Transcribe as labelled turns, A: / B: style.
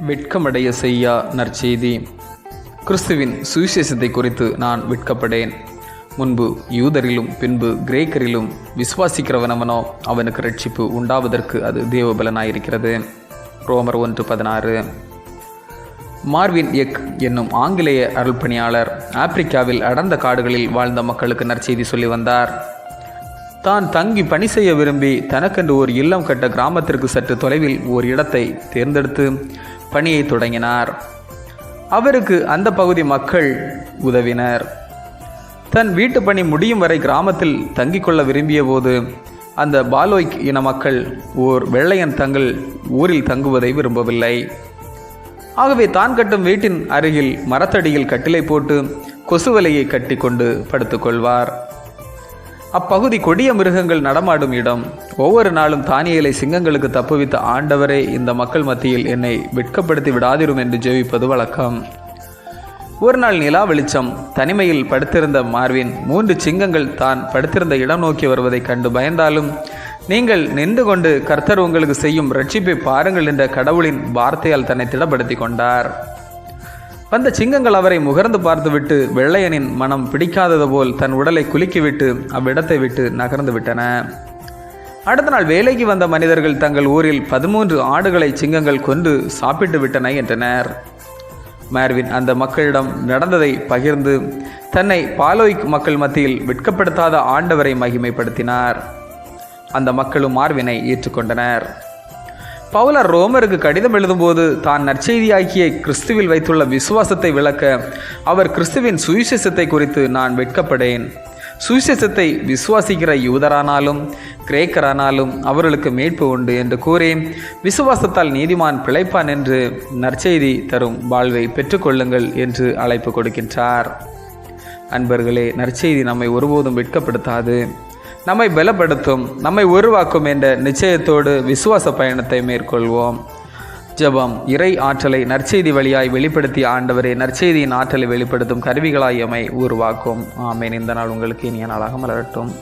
A: வெட்கமடைய செய்யா நற்செய்தி. கிறிஸ்துவின் சுவிசேஷத்தை குறித்து நான் வெட்கப்படேன். முன்பு யூதரிலும் பின்பு கிரேக்கரிலும் விசுவாசிக்கிறவனவனோ அவனுக்கு ரட்சிப்பு உண்டாவதற்கு அது தேவபலனாயிருக்கிறது. ரோமர் ஒன்று பதினாறு. மார்வின் எக் என்னும் ஆங்கிலேய அருள்பணியாளர் ஆப்பிரிக்காவில் அடர்ந்த காடுகளில் வாழ்ந்த மக்களுக்கு நற்செய்தி சொல்லி வந்தார். தான் தங்கி பணி செய்ய விரும்பி தனக்கென்று ஒரு இல்லம் கட்ட கிராமத்திற்கு சற்று தொலைவில் ஒரு இடத்தை தேர்ந்தெடுத்து பணியை தொடங்கினார். அவருக்கு அந்த பகுதி மக்கள் உதவினர். தன் வீட்டு பணி முடியும் வரை கிராமத்தில் தங்கிக் கொள்ள விரும்பிய போது அந்த பாலோய்க் இன மக்கள் ஓர் வெள்ளையன் தங்கள் ஊரில் தங்குவதை விரும்பவில்லை. ஆகவே தான் கட்டும் வீட்டின் அருகில் மரத்தடியில் கட்டிலை போட்டு கொசுவலையை கட்டி கொண்டு படுத்துக்கொள்வார் அப்பகுதி கொடிய மிருகங்கள் நடமாடும் இடம். ஒவ்வொரு நாளும் தானியலை சிங்கங்களுக்கு தப்புவித்த ஆண்டவரே இந்த மக்கள் மத்தியில் என்னை வெட்கப்படுத்தி விடாதிரும் என்று ஜெபிப்பது வழக்கம். ஒரு நாள் நிலா வெளிச்சம். தனிமையில் படுத்திருந்த மார்வின் மூன்று சிங்கங்கள் தான் படுத்திருந்த இடம் நோக்கி வருவதைக் கண்டு பயந்தாலும் நீங்கள் நின்று கொண்டு கர்த்தர் உங்களுக்கு செய்யும் ரட்சிப்பை பாருங்கள் என்ற கடவுளின் வார்த்தையால் தன்னை திடப்படுத்தி கொண்டார். வந்த சிங்கங்கள் அவரை முகர்ந்து பார்த்துவிட்டு வெள்ளையனின் மனம் பிடிக்காதது போல் தன் உடலை குலுக்கிவிட்டு அவ்விடத்தை விட்டு நகர்ந்து விட்டன. அடுத்த நாள் வேலைக்கு வந்த மனிதர்கள் தங்கள் ஊரில் பதிமூன்று ஆடுகளை சிங்கங்கள் கொண்டு சாப்பிட்டு விட்டன என்றனர். மேர்வின் அந்த மக்களிடம் நடந்ததை பகிர்ந்து தன்னை பாலோய்க் மக்கள் மத்தியில் வெட்கப்படுத்தாத ஆண்டவரை மகிமைப்படுத்தினார். அந்த மக்களும் மார்வினை ஏற்றுக்கொண்டனர். பவுலர் ரோமருக்கு கடிதம் எழுதும்போது தான் நற்செய்தியாக்கிய கிறிஸ்துவில் வைத்துள்ள விசுவாசத்தை விளக்க அவர் கிறிஸ்துவின் சுவிசேஷத்தை குறித்து நான் வெட்கப்படேன். சுவிசேஷத்தை விசுவாசிக்கிற யூதரானாலும் கிரேக்கரானாலும் அவர்களுக்கு மீட்பு உண்டு என்று கூறி விசுவாசத்தால் நீதிமான் பிழைப்பான் என்று நற்செய்தி தரும் வாழ்வை பெற்றுக்கொள்ளுங்கள் என்று அழைப்பு கொடுக்கின்றார். அன்பர்களே நற்செய்தி நம்மை ஒருபோதும் வெட்கப்படுத்தாது. நம்மை பலப்படுத்தும் நம்மை உருவாக்கும் என்ற நிச்சயத்தோடு விசுவாச பயணத்தை மேற்கொள்வோம். ஜெபம் இறை ஆற்றலை நற்செய்தி வழியாய் வெளிப்படுத்திய ஆண்டவரே நற்செய்தியின் ஆற்றலை வெளிப்படுத்தும் கருவிகளாய் எமை உருவாக்கும். ஆமேன். இந்த நாள் உங்களுக்கு இனிய நாளாக மலரட்டும்.